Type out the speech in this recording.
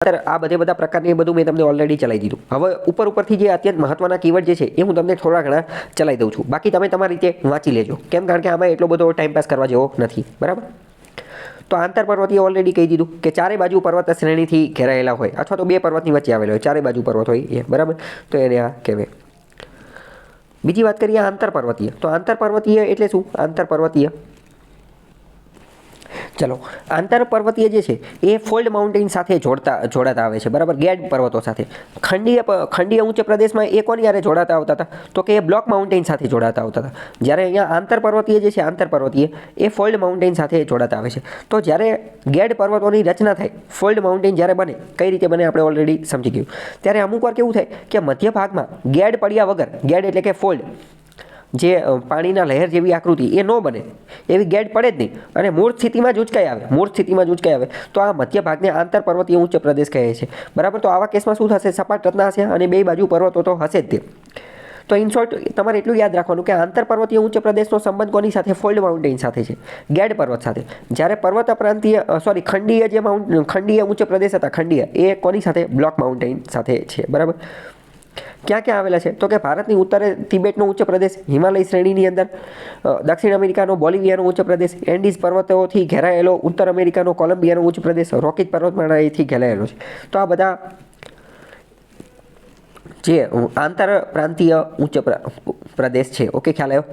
અત્યારે આ બધે બધા પ્રકારની બધું મેં તમને ઓલરેડી ચલાવી દીધું. હવે ઉપર ઉપરથી જે અત્યંત મહત્વના કીવર્ડ જે છે, એ હું તમને થોડા ઘણા ચલાવી દઉં છું. બાકી તમે તમારી રીતે વાંચી લેજો. કેમ કારણ કે આમાં એટલો બધો ટાઈમ પાસ કરવા જેવો નથી. બરાબર? તો આંતર પર્વતીય ઓલરેડી કહી દીધું કે ચારે બાજુ પર્વત શ્રેણીથી ઘેરાયેલા હોય, અથવા તો બે પર્વતની વચ્ચે આવેલો હોય. ચારે બાજુ પર્વત હોય એ. બરાબર? તો એને આ કહેવાય. બીજી વાત કરીએ આંતર પર્વતીય. તો આંતર પર્વતીય એટલે શું? આંતર પર્વતીય ચલો, આંતર પર્વતીય જે છે, એ ફોલ્ડ માઉન્ટેન સાથે જોડતા, જોડાતા આવે છે, બરાબર? ગેડ પર્વતો સાથે. ખંડીય ખંડીય ઊંચ પ્રદેશમાં એ કોની યારે જોડાતા આવતા હતા? તો કે એ બ્લોક માઉન્ટેન સાથે જોડાતા આવતા હતા. જ્યારે અહીંયા આંતર પર્વતીય જે છે, આંતર પર્વતીય, એ ફોલ્ડ માઉન્ટેન સાથે જોડાતા આવે છે. તો જ્યારે ગેડ પર્વતોની રચના થાય ફોલ્ડ માઉન્ટેન જ્યારે બને, કઈ રીતે બને આપણે ઓલરેડી સમજી ગયું. ત્યારે અમુક વાર કેવું થાય કે મધ્ય ભાગમાં ગેડ પડ્યા વગર, ગેડ એટલે કે ફોલ્ડ જે પાણીના લહેર જેવી આકૃતિ, એ ન બને. એવી ગેડ પડે જ નહીં. અને મૂળ સ્થિતિમાં જ ઉચકાઈ આવે. મૂળ સ્થિતિમાં જ ઉચકાઈ આવે. તો આ મધ્ય ભાગને આંતર પર્વતીય ઉચ્ચ પ્રદેશ કહે છે. બરાબર? તો આવા કેસમાં શું થશે? સપાટ રચના હશે અને બે બાજુ પર્વતો તો હશે જ તે. તો ઇન તમારે એટલું યાદ રાખવાનું કે આંતર પર્વતીય ઉચ્ચ પ્રદેશનો સંબંધ કોની સાથે? ફોલ્ડ માઉન્ટેન સાથે છે. ગેડ પર્વત સાથે. જ્યારે પર્વત પ્રાંતીય સોરી ખંડીય જે માઉન્ટ ખંડીય ઉચ્ચ પ્રદેશ હતા, ખંડીય, એ કોની સાથે? બ્લોક માઉન્ટેન સાથે છે. બરાબર? ક્યાં ક્યાં આવેલા છે? તો કે ભારતની ઉત્તરે તિબેટનો ઉચ્ચ પ્રદેશ, હિમાલય શ્રેણીની અંદર દક્ષિણ અમેરિકાનો, બોલિવિયાનો ઉચ્ચ પ્રદેશ, એન્ડીઝ પર્વતોથી ઘેરાયેલો, ઉત્તર અમેરિકાનો, કોલંબિયાનો ઉચ્ચ પ્રદેશ રોકીજ પર્વતમાળાથી ઘેરાયેલો છે. તો આ બધા જે આંતર પ્રાંતીય ઉચ્ચ પ્રદેશ છે. ઓકે, ખ્યાલ આવ્યો?